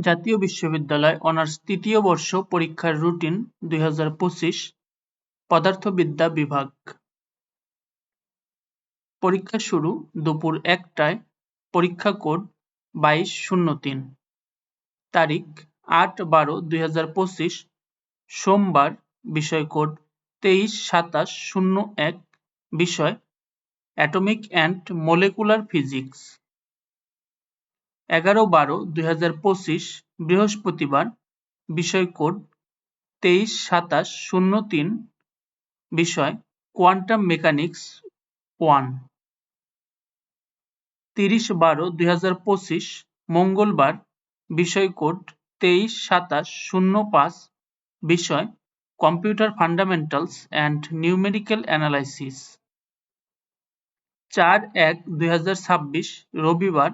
জাতীয় বিশ্ববিদ্যালয় অনার্স তৃতীয় বর্ষ পরীক্ষার রুটিন দুই হাজার পঁচিশ, পদার্থবিদ্যা বিভাগ। পরীক্ষা শুরু দুপুর একটায়, পরীক্ষা কোড বাইশ শূন্য তিন। তারিখ আট বারো দুই সোমবার, বিষয় কোড তেইশ সাতাশ শূন্য এক, বিষয় অ্যাটমিক অ্যান্ড মোলেকুলার ফিজিক্স। এগারো বারো, দুই বৃহস্পতিবার, বিষয় কোড তেইশ সাতাশ শূন্য তিন, বিষয় কোয়ান্টাম মেকানিক্স ওয়ান। তিরিশ বারো, দুই মঙ্গলবার, বিষয় কোড তেইশ সাতাশ শূন্য পাঁচ, বিষয় computer fundamentals and numerical analysis. চার এক, দুই রবিবার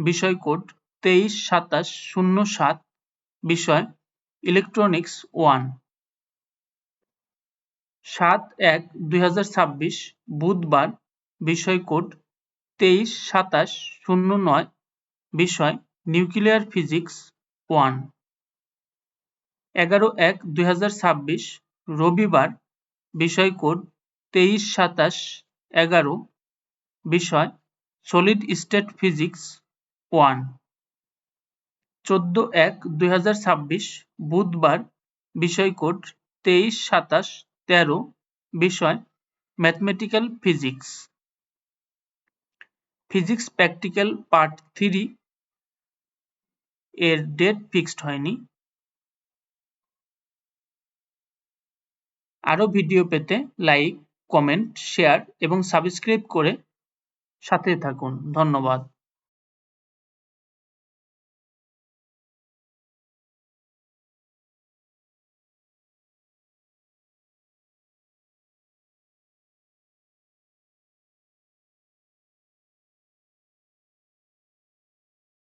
বিষয় কোড তেইশ সাতাশ শূন্য সাত বিষয় ইলেকট্রনিক্স ওয়ান সাত এক দুই বুধবার বিষয় কোড তেইশ সাতাশ শূন্য নয় বিষয় নিউক্লিয়ার ফিজিক্স ওয়ান এগারো এক দুই রবিবার বিষয় কোড তেইশ সাতাশ এগারো বিষয় সলিড স্টেট ফিজিক্স ওয়ান। চোদ্দ এক দুই বুধবার বিষয় কোড তেইশ সাতাশ তেরো, বিষয়, mathematical physics. Physics practical part three এর ডেট ফিক্সড হয়নি। আরও ভিডিও পেতে লাইক, কমেন্ট, শেয়ার এবং সাবস্ক্রাইব করে সাথে থাকুন। ধন্যবাদ।